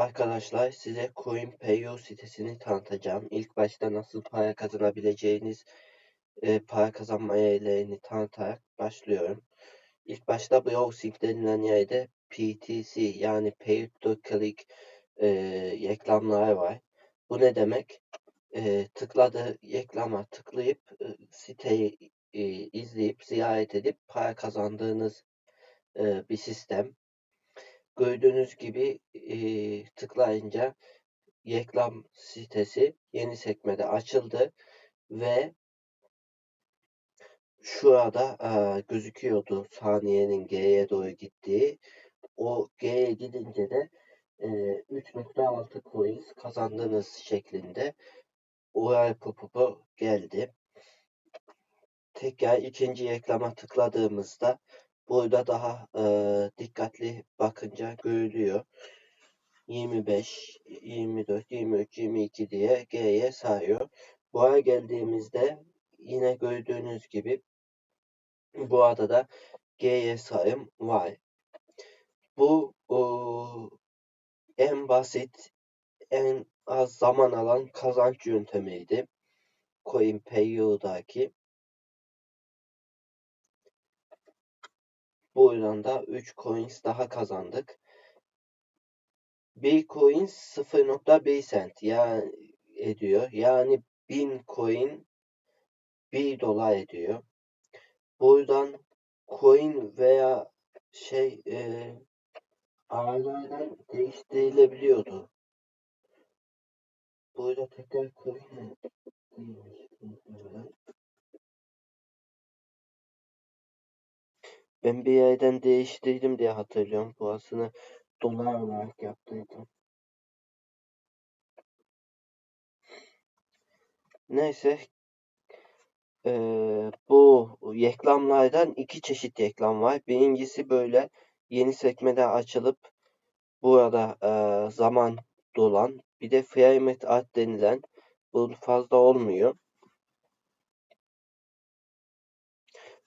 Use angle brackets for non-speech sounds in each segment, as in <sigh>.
Arkadaşlar size CoinPayo sitesini tanıtacağım. İlk başta nasıl para kazanabileceğiniz e, para kazanma yerlerini tanıtarak başlıyorum. İlk başta browsing denilen yerde PTC yani Pay to Click e, reklamlar var. Bu ne demek? E, tıkladığı reklama tıklayıp e, siteyi e, izleyip ziyaret edip para kazandığınız e, bir sistem. Gördüğünüz gibi e, tıklayınca reklam sitesi yeni sekmede açıldı ve şurada e, gözüküyordu saniyenin G'ye doğru gittiği. O G'ye gidince de e, 3.6 coins kazandığınız şeklinde URL pop geldi. Tekrar ikinci reklama tıkladığımızda Burada daha e, dikkatli bakınca görülüyor. 25, 24, 23, 22 diye G'ye sayıyor. Buraya geldiğimizde yine gördüğünüz gibi bu adada G'ye sayım var. Bu o, en basit, en az zaman alan kazanç yöntemiydi. CoinPayo'daki. Bu oyunda 3 coins daha kazandık. Bir coin 0.1 cent yani ediyor. Yani 1000 coin 1 dolar ediyor. Buradan coin veya şey e, ağırlardan değiştirilebiliyordu. Burada tekrar coin Ben bir yerden değiştirdim diye hatırlıyorum. Burasını dolar olarak yaptıydım. Neyse. Ee, bu reklamlardan iki çeşit reklam var. Birincisi böyle yeni sekmede açılıp burada e, zaman dolan. Bir de Framet Art denilen bu fazla olmuyor.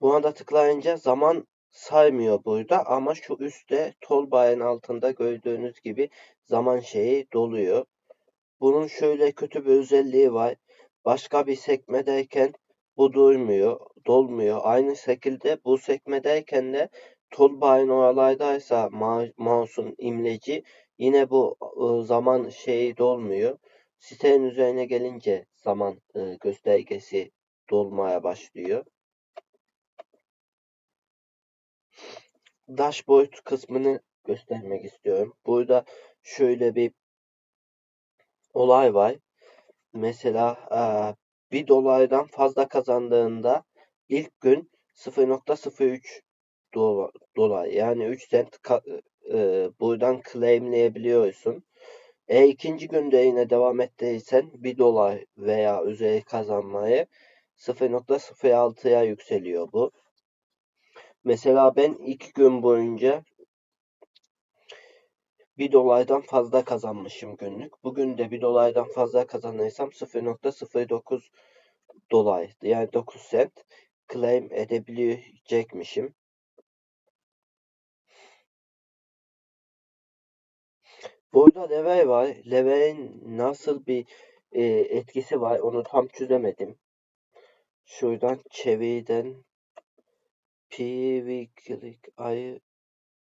Buna da tıklayınca zaman saymıyor burada ama şu üstte toolbar'ın altında gördüğünüz gibi zaman şeyi doluyor. Bunun şöyle kötü bir özelliği var. Başka bir sekmedeyken bu durmuyor, dolmuyor. Aynı şekilde bu sekmedeyken de toolbar'ın oralardaysa mouse'un imleci yine bu ıı, zaman şeyi dolmuyor. Sitenin üzerine gelince zaman ıı, göstergesi dolmaya başlıyor. Dashboard kısmını göstermek istiyorum. Burada şöyle bir olay var. Mesela bir dolardan fazla kazandığında ilk gün 0.03 dolar yani 3 cent e, buradan claimleyebiliyorsun. E ikinci günde yine devam ettiysen 1 dolar veya üzeri kazanmayı 0.06'ya yükseliyor bu. Mesela ben iki gün boyunca bir dolaydan fazla kazanmışım günlük. Bugün de bir dolaydan fazla kazanırsam 0.09 dolar yani 9 cent claim edebilecekmişim. Burada level var. Level'in nasıl bir e, etkisi var onu tam çözemedim. Şuradan çeviriden PV'lik ay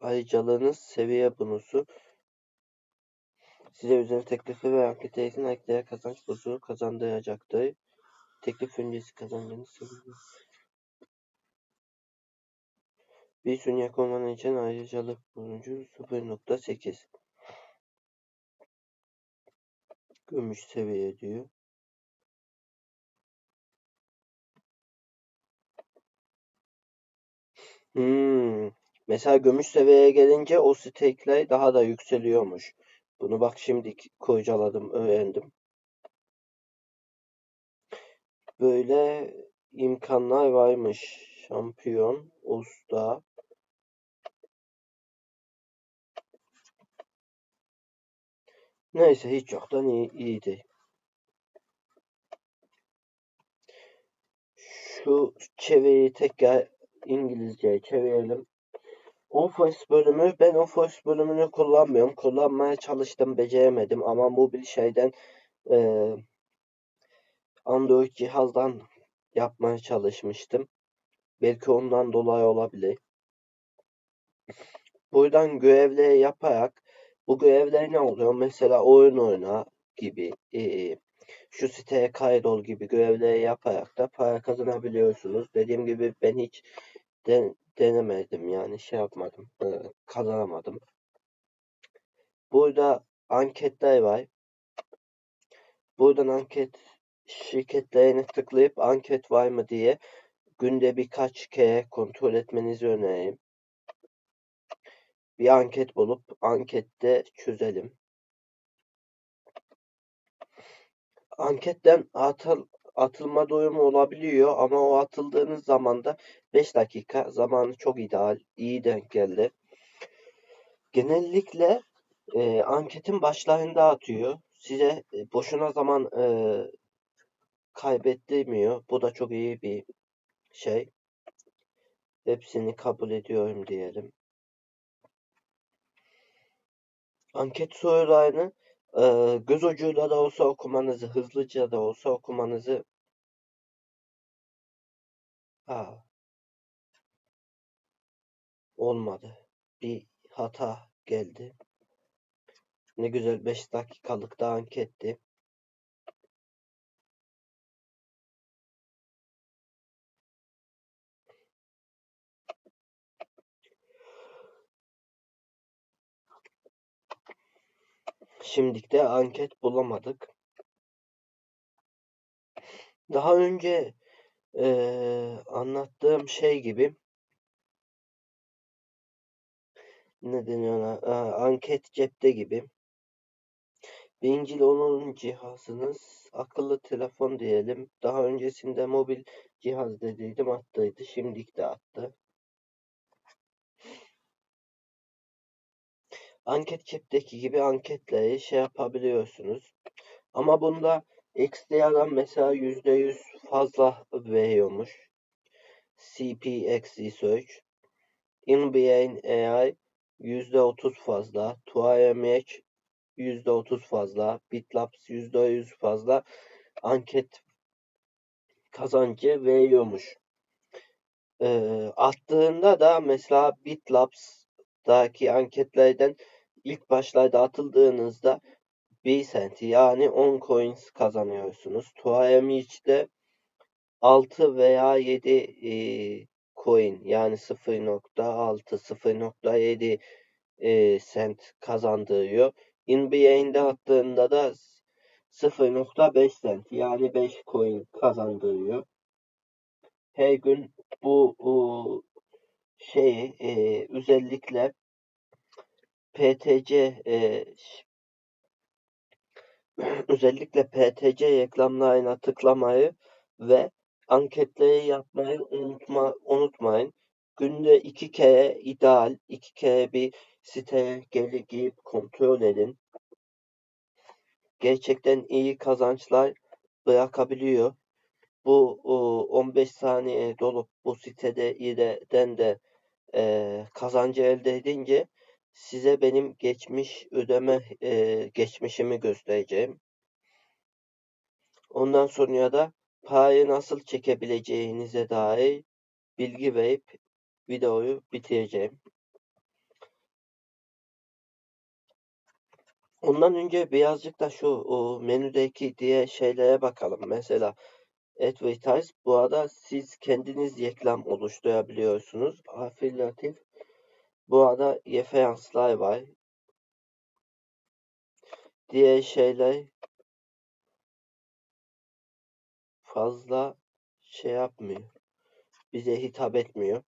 ayrıcalığınız seviye bonusu size üzerine teklifi ve aktivitesinin ekleye kazanç bonusu kazandıracaktır. Teklif öncesi kazancınız seviye. Bir sunyak olmanın için ayrıcalık bonucu 0.8 Gümüş seviye diyor. Hımm. Mesela gümüş seviyeye gelince o stake'ler daha da yükseliyormuş. Bunu bak şimdi kurcaladım, öğrendim. Böyle imkanlar varmış. Şampiyon, usta. Neyse hiç yoktan iyi, iyiydi. Şu çevreyi tekrar İngilizceye çevirelim. Office bölümü, ben Office bölümünü kullanmıyorum. Kullanmaya çalıştım, beceremedim ama mobil şeyden e, Android cihazdan yapmaya çalışmıştım. Belki ondan dolayı olabilir. Buradan görevleri yaparak bu görevler ne oluyor? Mesela oyun oyna gibi e, şu siteye kaydol gibi görevleri yaparak da para kazanabiliyorsunuz. Dediğim gibi ben hiç den, denemedim yani şey yapmadım, e, kazanamadım. Burada anketler var. Buradan anket şirketlerine tıklayıp anket var mı diye günde birkaç kere kontrol etmenizi öneririm. Bir anket bulup ankette çözelim. Anketten atıl, atılma durumu olabiliyor ama o atıldığınız zaman da 5 dakika zamanı çok ideal, iyi denk geldi. Genellikle e, anketin başlarında atıyor. Size e, boşuna zaman e, kaybettirmiyor. Bu da çok iyi bir şey. Hepsini kabul ediyorum diyelim. Anket sorularını göz ucuyla da olsa okumanızı, hızlıca da olsa okumanızı ha, olmadı. Bir hata geldi. Ne güzel 5 dakikalık da anketti. Şimdilik de anket bulamadık. Daha önce e, anlattığım şey gibi ne deniyor ona? Aa, anket cepte gibi. Birinci onun cihazınız akıllı telefon diyelim. Daha öncesinde mobil cihaz dediydim attıydı. Şimdilik de attı. Anket cepteki gibi anketleri şey yapabiliyorsunuz. Ama bunda ekstradan mesela %100 fazla veriyormuş. CPX Research. InBrain AI %30 fazla. TuaMH %30 fazla. BitLabs %100 fazla anket kazancı veriyormuş. Ee, attığında da mesela BitLabs'daki anketlerden ilk başlarda atıldığınızda 1 cent yani 10 coins kazanıyorsunuz. TuaMH'de 6 veya 7 e, coin yani 0.6 0.7 e, cent kazandırıyor. InBrain'de attığında da 0.5 cent yani 5 coin kazandırıyor. Her gün bu, bu şeyi e, özellikle PTC e, <clears throat> özellikle PTC reklamlarına tıklamayı ve anketleri yapmayı unutma, unutmayın. Günde iki kere ideal, iki kere bir siteye gelip girip kontrol edin. Gerçekten iyi kazançlar bırakabiliyor. Bu 15 saniye dolup bu sitede ileden de kazancı elde edince size benim geçmiş ödeme e, geçmişimi göstereceğim. Ondan sonra da parayı nasıl çekebileceğinize dair bilgi verip videoyu bitireceğim. Ondan önce birazcık da şu o menüdeki diğer şeylere bakalım. Mesela Advertise bu arada siz kendiniz reklam oluşturabiliyorsunuz. Afiliatif bu arada referanslar var. Diğer şeyler fazla şey yapmıyor. Bize hitap etmiyor.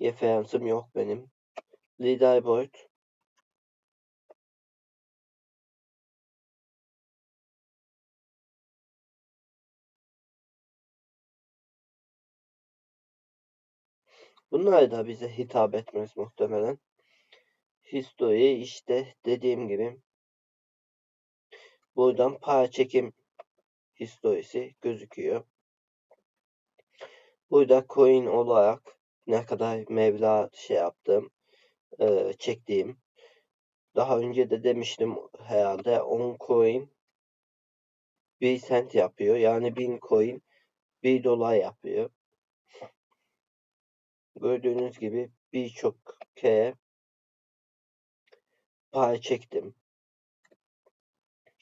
Referansım yok benim. Leaderboard Bunlar da bize hitap etmez muhtemelen. History işte dediğim gibi buradan para çekim historisi gözüküyor. Burada coin olarak ne kadar mevla şey yaptım, e, çektiğim. Daha önce de demiştim herhalde 10 coin 1 cent yapıyor. Yani 1000 coin 1 dolar yapıyor. Gördüğünüz gibi birçok kere para çektim.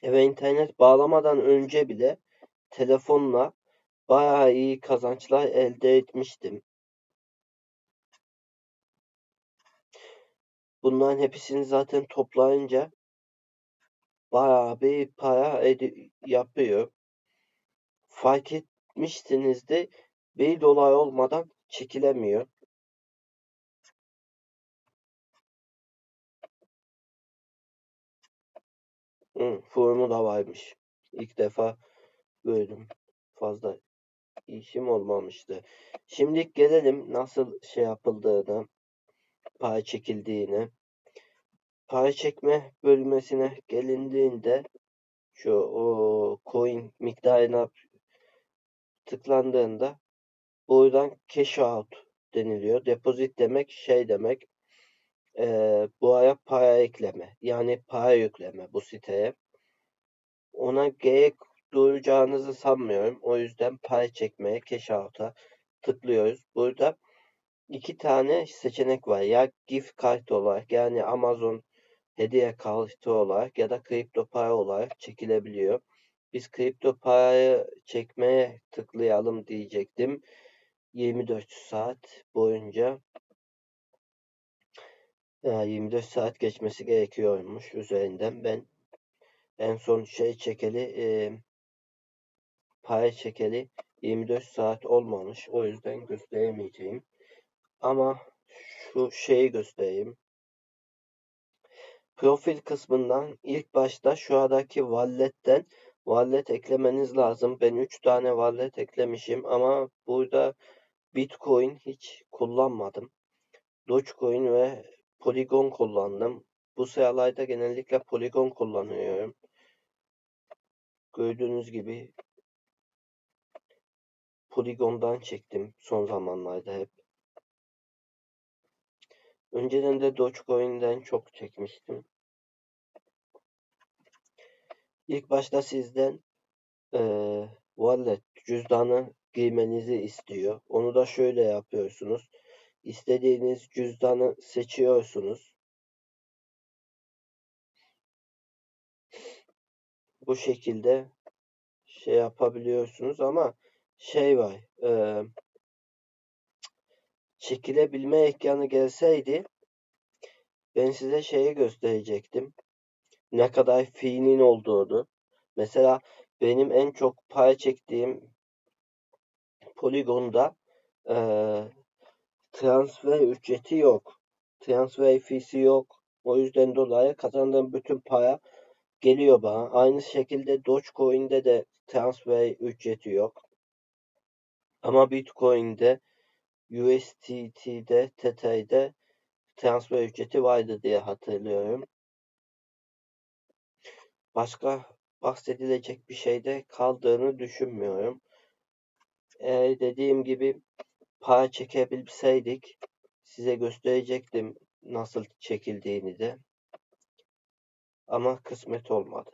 Ve internet bağlamadan önce bile telefonla bayağı iyi kazançlar elde etmiştim. Bunların hepsini zaten toplayınca bayağı bir para yapıyor. Fark etmişsinizdir 1 dolar olmadan çekilemiyor. Formu da varmış. İlk defa gördüm. Fazla işim olmamıştı. Şimdi gelelim nasıl şey yapıldığını, para çekildiğini. Para çekme bölmesine gelindiğinde şu o coin miktarına tıklandığında buradan cash out deniliyor. Depozit demek şey demek e, bu aya para ekleme yani para yükleme bu siteye. Ona gerek duyacağınızı sanmıyorum. O yüzden para çekmeye cash out'a tıklıyoruz. Burada iki tane seçenek var. Ya gift card olarak yani Amazon hediye kartı olarak ya da kripto para olarak çekilebiliyor. Biz kripto parayı çekmeye tıklayalım diyecektim. 24 saat boyunca 24 saat geçmesi gerekiyormuş üzerinden. Ben en son şey çekeli e, para çekeli 24 saat olmamış. O yüzden gösteremeyeceğim. Ama şu şeyi göstereyim. Profil kısmından ilk başta şu adaki wallet'ten wallet eklemeniz lazım. Ben 3 tane wallet eklemişim ama burada Bitcoin hiç kullanmadım. Dogecoin ve Polygon kullandım. Bu sıralarda genellikle Polygon kullanıyorum. Gördüğünüz gibi Polygon'dan çektim son zamanlarda hep. Önceden de Dogecoin'den çok çekmiştim. İlk başta sizden e, wallet cüzdanı giymenizi istiyor. Onu da şöyle yapıyorsunuz. İstediğiniz cüzdanı seçiyorsunuz. Bu şekilde şey yapabiliyorsunuz ama şey var. E, çekilebilme ekranı gelseydi ben size şeyi gösterecektim. Ne kadar fiinin olduğunu. Mesela benim en çok para çektiğim poligonda e, transfer ücreti yok. Transfer fisi yok. O yüzden dolayı kazandığım bütün para geliyor bana. Aynı şekilde Dogecoin'de de transfer ücreti yok. Ama Bitcoin'de USDT'de, Tether'de transfer ücreti vardı diye hatırlıyorum. Başka bahsedilecek bir şey de kaldığını düşünmüyorum. Eğer dediğim gibi para çekebilseydik size gösterecektim nasıl çekildiğini de. Ama kısmet olmadı.